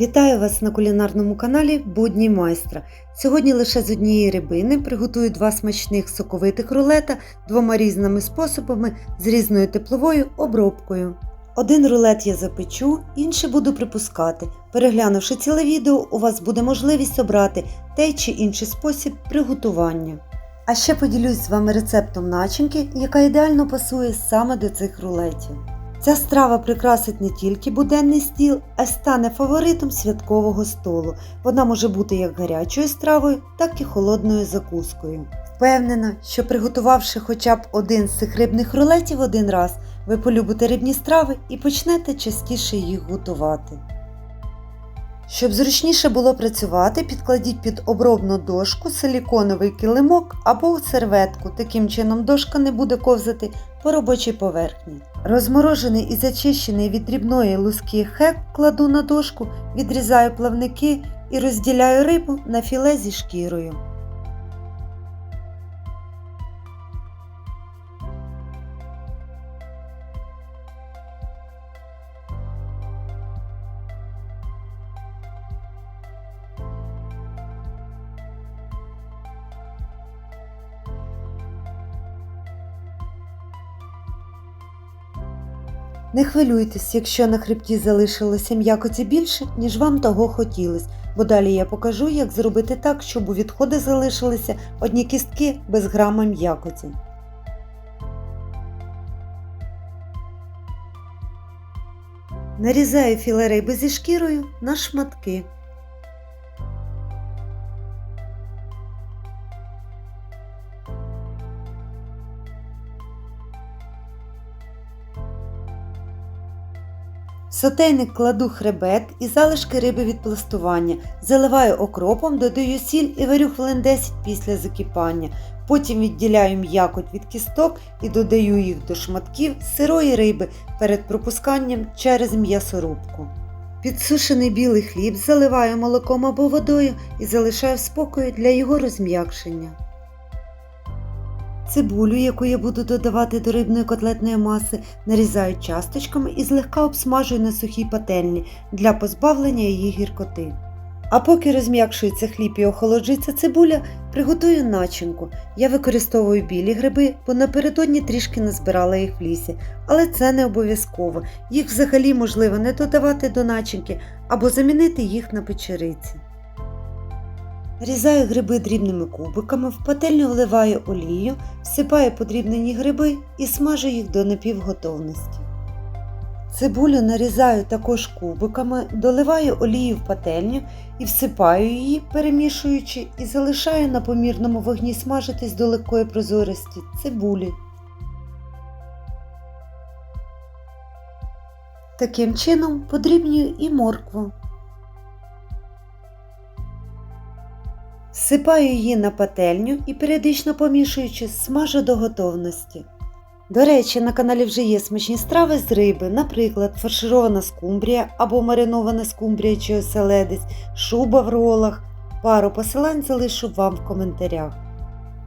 Вітаю вас на кулінарному каналі Будні майстра. Сьогодні лише з однієї рибини приготую два смачних соковитих рулета двома різними способами з різною тепловою обробкою. Один рулет я запечу, інший буду припускати. Переглянувши ціле відео, у вас буде можливість обрати той чи інший спосіб приготування. А ще поділюсь з вами рецептом начинки, яка ідеально пасує саме до цих рулетів. Ця страва прикрасить не тільки буденний стіл, а й стане фаворитом святкового столу. Вона може бути як гарячою стравою, так і холодною закускою. Впевнена, що приготувавши хоча б один з цих рибних рулетів один раз, ви полюбите рибні страви і почнете частіше їх готувати. Щоб зручніше було працювати, підкладіть під обробну дошку силіконовий килимок або серветку. Таким чином дошка не буде ковзати по робочій поверхні. Розморожений і зачищений від дрібної луски хек кладу на дошку, відрізаю плавники і розділяю рибу на філе зі шкірою. Не хвилюйтесь, якщо на хребті залишилося м'якоті більше, ніж вам того хотілось, бо далі я покажу, як зробити так, щоб у відходи залишилися одні кістки без грама м'якоті. Нарізаю філе риби зі шкірою на шматки. Сотейник кладу хребет і залишки риби від пластування, заливаю окропом, додаю сіль і варю хвилин 10 після закипання. Потім відділяю м'якоть від кісток і додаю їх до шматків сирої риби перед пропусканням через м'ясорубку. Підсушений білий хліб заливаю молоком або водою і залишаю в спокою для його розм'якшення. Цибулю, яку я буду додавати до рибної котлетної маси, нарізаю часточками і злегка обсмажую на сухій пательні для позбавлення її гіркоти. А поки розм'якшується хліб і охолоджується цибуля, приготую начинку. Я використовую білі гриби, бо напередодні трішки назбирала їх в лісі, але це не обов'язково. Їх взагалі можливо не додавати до начинки або замінити їх на печериці. Різаю гриби дрібними кубиками, в пательню вливаю олію, всипаю подрібнені гриби і смажу їх до напівготовності. Цибулю нарізаю також кубиками, доливаю олію в пательню і всипаю її, перемішуючи, і залишаю на помірному вогні смажитись до легкої прозорості цибулі. Таким чином подрібнюю і моркву. Сипаю її на пательню і періодично помішуючи, смажу до готовності. До речі, на каналі вже є смачні страви з риби, наприклад, фарширована скумбрія або маринована скумбрія чи оселедець, шуба в ролах. Пару посилань залишу вам в коментарях.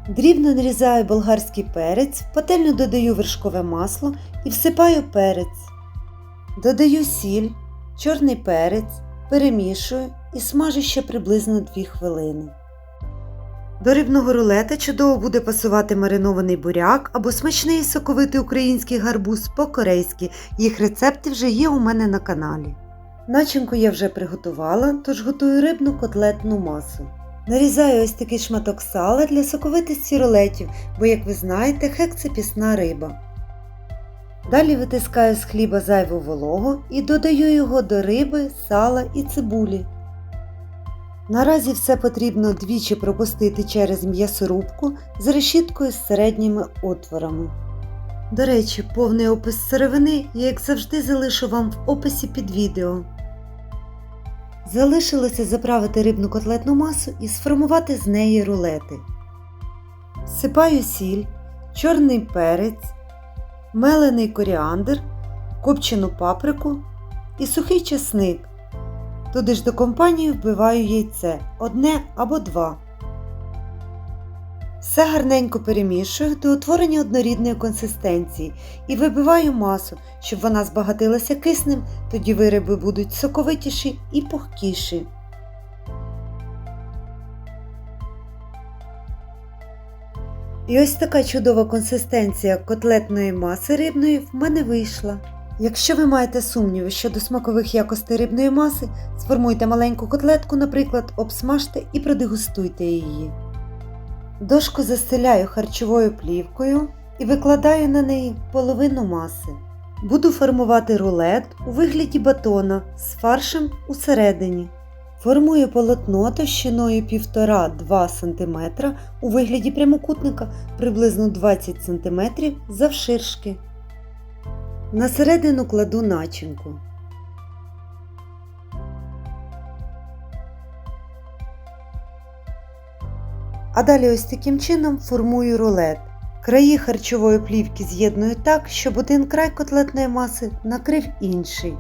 Дрібно нарізаю болгарський перець, в пательню додаю вершкове масло і всипаю перець. Додаю сіль, чорний перець, перемішую і смажу ще приблизно 2 хвилини. До рибного рулета чудово буде пасувати маринований буряк або смачний соковитий український гарбуз по-корейськи. Їх рецепти вже є у мене на каналі. Начинку я вже приготувала, тож готую рибну котлетну масу. Нарізаю ось такий шматок сала для соковитості рулетів, бо, як ви знаєте, хек це пісна риба. Далі витискаю з хліба зайву вологу і додаю його до риби, сала і цибулі. Наразі все потрібно двічі пропустити через м'ясорубку з решіткою з середніми отворами. До речі, повний опис сировини я, як завжди, залишу вам в описі під відео. Залишилося заправити рибну котлетну масу і сформувати з неї рулети. Всипаю сіль, чорний перець, мелений коріандр, копчену паприку і сухий чесник. Туди ж до компанії вбиваю яйце одне або два. Все гарненько перемішую до утворення однорідної консистенції і вибиваю масу, щоб вона збагатилася киснем, тоді вироби будуть соковитіші і пухкіші. І ось така чудова консистенція котлетної маси рибної в мене вийшла. Якщо ви маєте сумніви щодо смакових якостей рибної маси, сформуйте маленьку котлетку, наприклад, обсмажте і продегустуйте її. Дошку застеляю харчовою плівкою і викладаю на неї половину маси. Буду формувати рулет у вигляді батона з фаршем усередині. Формую полотно товщиною 1,5-2 см у вигляді прямокутника приблизно 20 см завширшки. На середину кладу начинку. А далі ось таким чином формую рулет. Краї харчової плівки з'єдную так, щоб один край котлетної маси накрив інший.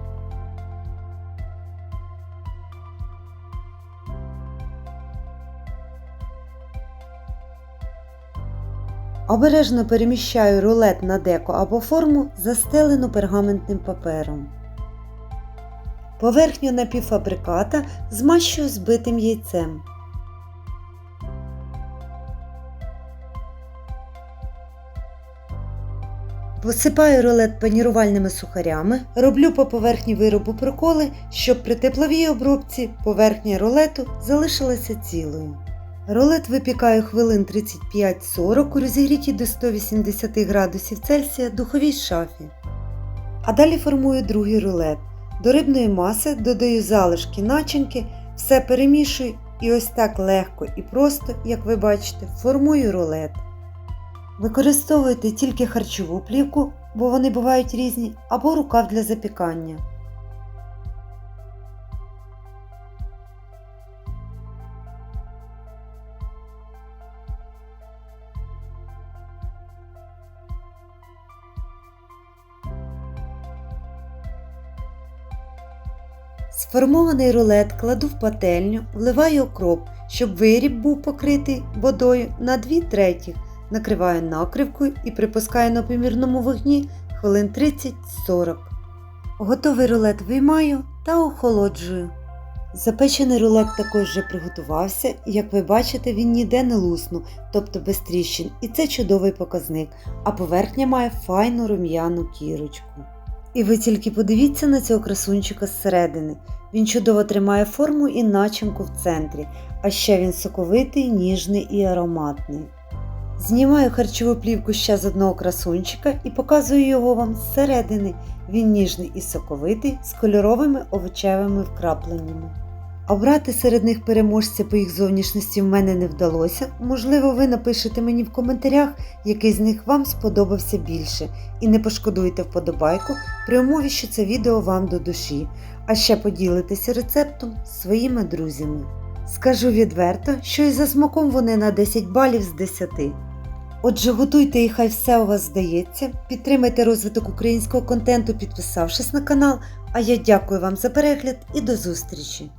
Обережно переміщаю рулет на деко або форму, застелену пергаментним папером. Поверхню напівфабриката змащую збитим яйцем. Посипаю рулет панірувальними сухарями, роблю по поверхні виробу проколи, щоб при тепловій обробці поверхня рулету залишилася цілою. Рулет випікаю хвилин 35-40 у розігріті до 180 градусів Цельсія духовій шафі. А далі формую другий рулет. До рибної маси додаю залишки начинки, все перемішую і ось так легко і просто, як ви бачите, формую рулет. Використовуйте тільки харчову плівку, бо вони бувають різні, або рукав для запікання. Сформований рулет кладу в пательню, вливаю окроп, щоб виріб був покритий водою на 2 третіх, накриваю накривкою і припускаю на помірному вогні хвилин 30-40. Готовий рулет виймаю та охолоджую. Запечений рулет також вже приготувався, і як ви бачите, він ніде не луснув, тобто без тріщин, і це чудовий показник, а поверхня має файну рум'яну кірочку. І ви тільки подивіться на цього красунчика зсередини. Він чудово тримає форму і начинку в центрі, а ще він соковитий, ніжний і ароматний. Знімаю харчову плівку ще з одного красунчика і показую його вам зсередини. Він ніжний і соковитий, з кольоровими овочевими вкрапленнями. Обрати серед них переможця по їх зовнішності в мене не вдалося. Можливо, ви напишете мені в коментарях, який з них вам сподобався більше, і не пошкодуйте вподобайку при умові, що це відео вам до душі, а ще поділитеся рецептом з своїми друзями. Скажу відверто, що і за смаком вони на 10 балів з 10. Отже, готуйте і хай все у вас здається. Підтримайте розвиток українського контенту, підписавшись на канал. А я дякую вам за перегляд і до зустрічі!